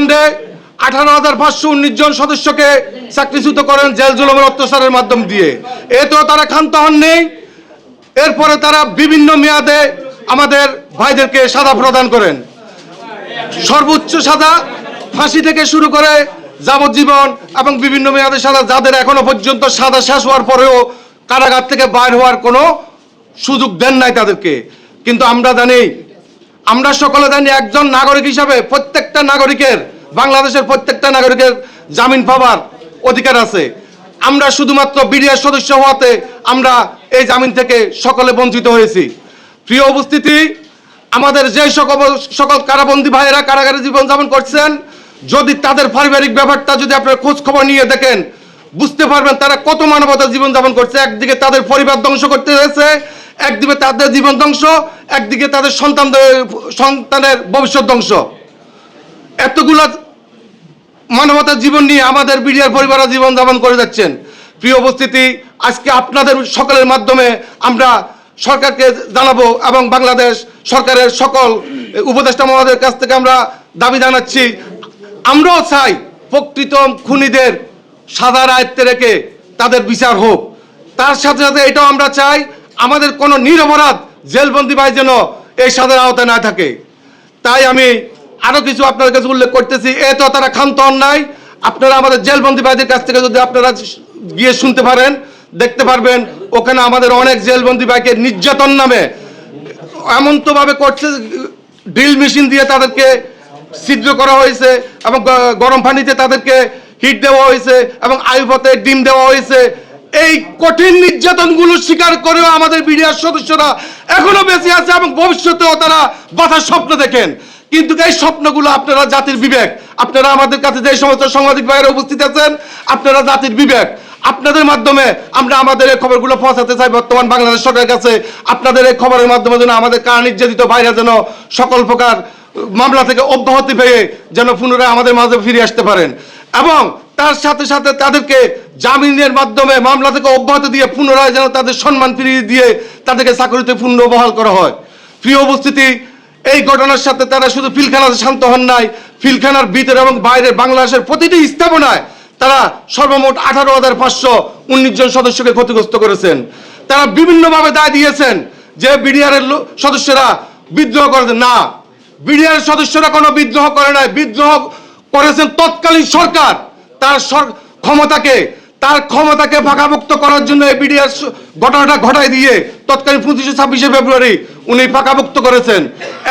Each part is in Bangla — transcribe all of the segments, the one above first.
হত্যাকাণ্ডে আঠারো হাজার পাঁচশো উনিশ জন সদস্যকে চাকরিচ্যুত করেন জেল জুলমের অত্যাচারের মাধ্যম দিয়ে। এতেও তারা ক্ষান্ত হননি। এরপরে তারা বিভিন্ন মেয়াদে আমাদের ভাইদেরকে সাদা প্রদান করেন। সর্বোচ্চ সাদা ফাঁসি থেকে শুরু করে যাবজ্জীবন এবং বিভিন্ন মেয়াদে সাদা যাদের এখনও পর্যন্ত সাদা শেষ হওয়ার পরেও কারাগার থেকে বাইর হওয়ার কোনো সুযোগ দেন নাই তাদেরকে। কিন্তু আমরা জানি আমরা সকলে জানি একজন নাগরিক হিসাবে প্রত্যেকটা নাগরিকের, বাংলাদেশের প্রত্যেকটা নাগরিকের জামিন পাওয়ার অধিকার আছে। আমরা শুধুমাত্র বিডিআর সদস্য হওয়াতে আমরা এই জামিন থেকে সকলে বঞ্চিত হয়েছি। প্রিয় উপস্থিতি, আমাদের যে সকল সকল কারাবন্দী ভাইয়েরা কারাগারে জীবনযাপন করছেন, যদি তাদের পারিবারিক ব্যাপারটা যদি আপনার খোঁজ খবর নিয়ে দেখেন বুঝতে পারবেন তারা কত মানবতা জীবনযাপন করছে। একদিকে তাদের পরিবার ধ্বংস করতে হয়েছে, একদিকে তাদের জীবন ধ্বংস, একদিকে তাদের সন্তানদের, সন্তানের ভবিষ্যৎ ধ্বংস। এতগুলা মানবতার জীবন নিয়ে আমাদের বিডিআর পরিবারা জীবন যাপন করে যাচ্ছেন। প্রিয় উপস্থিতি, আজকে আপনাদের সকলের মাধ্যমে আমরা সরকারকে জানাব এবং বাংলাদেশ সরকারের সকল উপদেষ্টা মহোদয়ের কাছ থেকে আমরা দাবি জানাচ্ছি। আমরাও চাই প্রকৃত খুনিদের সাদা আয়ত্তে রেখে তাদের বিচার হোক। তার সাথে সাথে এটাও আমরা চাই, আমাদের কোনো নিরপরাধ জেলবন্দি ভাই যেন এই সাদার আওতায় না থাকে। তাই আমি আরও কিছু আপনাদের কাছে উল্লেখ করতেছি। এ তো তারা ক্ষান্ত অন্যায়। আপনারা আমাদের জেলবন্দি ভাইদের কাছ থেকে যদি আপনারা গিয়ে শুনতে পারেন, দেখতে পারবেন, ওখানে আমাদের অনেক জেলবন্দি ভাইকে নির্যাতন নামে এমন তো ভাবে করছে, ড্রিল মেশিন দিয়ে তাদেরকে ছিদ্র করা হয়েছে এবং গরম পানিতে তাদেরকে হিট দেওয়া হয়েছে এবং আয়ুপথে ডিম দেওয়া হয়েছে। এই কঠিন নির্যাতনগুলো স্বীকার করেও আমাদের বিডিআর সদস্যরা এখনও বেঁচে আছে এবং ভবিষ্যতেও তারা বাধার স্বপ্ন দেখেন। কিন্তু এই স্বপ্নগুলো আপনারা জাতির বিবেক। আপনারা আমাদের কাছে যে সমস্ত সাংবাদিক ভাইয়েরা উপস্থিত আছেন, আপনারা জাতির বিবেক। আপনাদের মাধ্যমে আমরা আমাদের এই খবরগুলো পৌঁছাতে চাই বর্তমান বাংলাদেশ সরকারের কাছে। আপনাদের এই খবরের মাধ্যমে যেন আমাদের কারা নির্যাতিত ভাইরা যেন সকল প্রকার মামলা থেকে অব্যাহতি পেয়ে যেন পুনরায় আমাদের মাঝে ফিরে আসতে পারেন। এবং তার সাথে সাথে তাদেরকে জামিনের মাধ্যমে মামলা থেকে অব্যাহতি দিয়ে পুনরায় যেন তাদের সম্মান ফিরিয়ে দিয়ে তাদেরকে চাকরিতে পূর্ণ পুনর্বহাল করা হয়। প্রিয় উপস্থিতি, এই ঘটনার সাথে তারা শুধু ফিলখানাতে শান্ত হন নাই, ফিলখানার ভিতরে এবং বাইরে বাংলাদেশের প্রতিটি স্থাপনায় তারা সর্বমোট আঠারো হাজার পাঁচশো উনিশ জন সদস্যকে ক্ষতিগ্রস্ত করেছেন। তারা বিভিন্নভাবে দায় দিয়েছেন যে বিডিআরের সদস্যরা বিদ্রোহ করেছেন না বিডিআর সদস্যরা কোনো বিদ্রোহ করে নাই। বিদ্রোহ করেছেন তৎকালীন সরকার। তার ক্ষমতাকে তার ক্ষমতাকে ফাঁকামুক্ত করার জন্য এই বিডিআর ঘটনাটা ঘটাই দিয়ে তৎকালীন পঁচিশে ছাব্বিশে ফেব্রুয়ারি উনি ফাঁকামুক্ত করেছেন।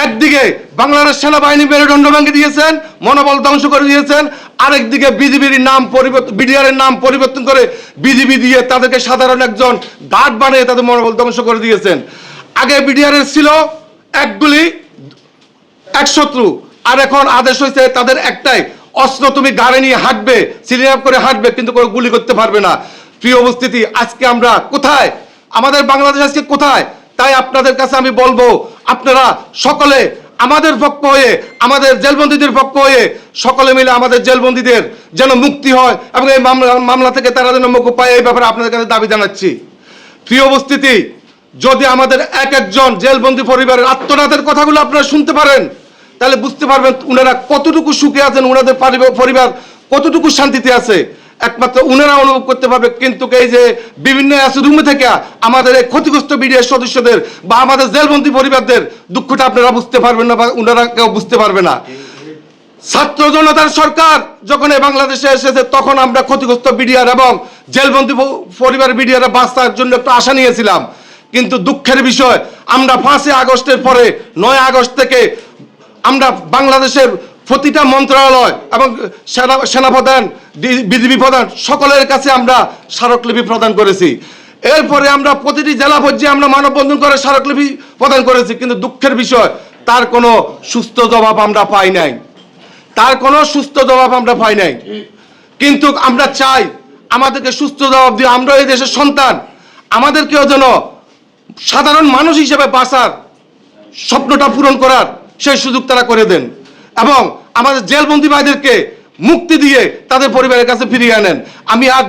একদিকে বাংলাদেশ সেনাবাহিনী মেরুদণ্ড ভেঙে দিয়েছেন, মনোবল ধ্বংস করে দিয়েছেন, আরেকদিকে বিজিবির নাম পরিবর্তন বিডিআরের নাম পরিবর্তন করে বিজিবি দিয়ে তাদেরকে সাধারণ একজন গার্ড বানিয়ে তাদের মনোবল ধ্বংস করে দিয়েছেন। আগে বিডিআরের ছিল এক গুলি, এক শত্রু। আর এখন আদেশ হয়েছে তাদের একটাই, অস্ত্র তুমি গাড়ি নিয়ে হাঁটবে সিলিং আপ করে হাঁটবে, কিন্তু কোনো গুলি করতে পারবে না। প্রিয় উপস্থিতি, আজকে আমরা কোথায়? আমাদের বাংলাদেশ আজকে কোথায়? তাই আপনাদের কাছে আমি বলব, আপনারা সকলে আমাদের পক্ষ হয়ে, আমাদের জেলবন্দীদের পক্ষ হয়ে, সকলে মিলে আমাদের জেলবন্দীদের যেন মুক্তি হয় এবং এই মামলা মামলা থেকে তারা যেন মুখ পায়, এই ব্যাপারে আপনাদের কাছে দাবি জানাচ্ছি। প্রিয় উপস্থিতি, যদি আমাদের এক একজন জেলবন্দি পরিবারের আত্মনাথের কথাগুলো আপনারা শুনতে পারেন তাহলে বুঝতে পারবেন উনারা কতটুকু সুখে আছেন, উনাদের পারিবার- কতটুকু শান্তিতে আছে। একমাত্র উনারা অনুভব করতে পারবে, কিন্তু এই যে বিভিন্ন রুমে থেকে আমাদের এই ক্ষতিগ্রস্ত বিডিআর সদস্যদের বা আমাদের জেলবন্দি পরিবারদের দুঃখটা আপনারা বুঝতে পারবেন না বা উনারা কেউ বুঝতে পারবে না। ছাত্র জনতার সরকার যখন এই বাংলাদেশে এসেছে, তখন আমরা ক্ষতিগ্রস্ত বিডিআর এবং জেলবন্দি পরিবার বিডিআর বাঁচার জন্য একটু আশা নিয়েছিলাম। কিন্তু দুঃখের বিষয়, আমরা পাঁচই আগস্টের পরে নয় আগস্ট থেকে আমরা বাংলাদেশের প্রতিটা মন্ত্রণালয় এবং সেনা সেনাপ্রধান বিজিবি প্রধান, সকলের কাছে আমরা স্মারকলিপি প্রদান করেছি। এরপরে আমরা প্রতিটি জেলা পর্যায়ে আমরা মানববন্ধন করে স্মারকলিপি প্রদান করেছি, কিন্তু দুঃখের বিষয়, তার কোনো সুস্থ জবাব আমরা পাই নাই। তার কোনো সুস্থ জবাব আমরা পাই নাই। কিন্তু আমরা চাই, আমাদেরকে সুস্থ জবাব দিয়ে আমরা এই দেশের সন্তান, আমাদেরকেও যেন সাধারণ মানুষ হিসেবে বাঁচার স্বপ্নটা পূরণ করার সেই সুযোগ তারা করে দেন। এবং আমাদের জেলবন্দি ভাইদেরকে মুক্তি দিয়ে তাদের পরিবারের কাছে ফিরিয়ে আনেন। আমি আর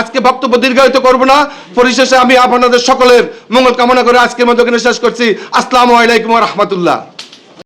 আজকে বক্তব্য দীর্ঘায়িত করব না। পরিশেষে আমি আপনাদের সকলের মঙ্গল কামনা করে আজকের মতো এখানে শেষ করছি। আসসালামু আলাইকুম রহমতুল্লাহ।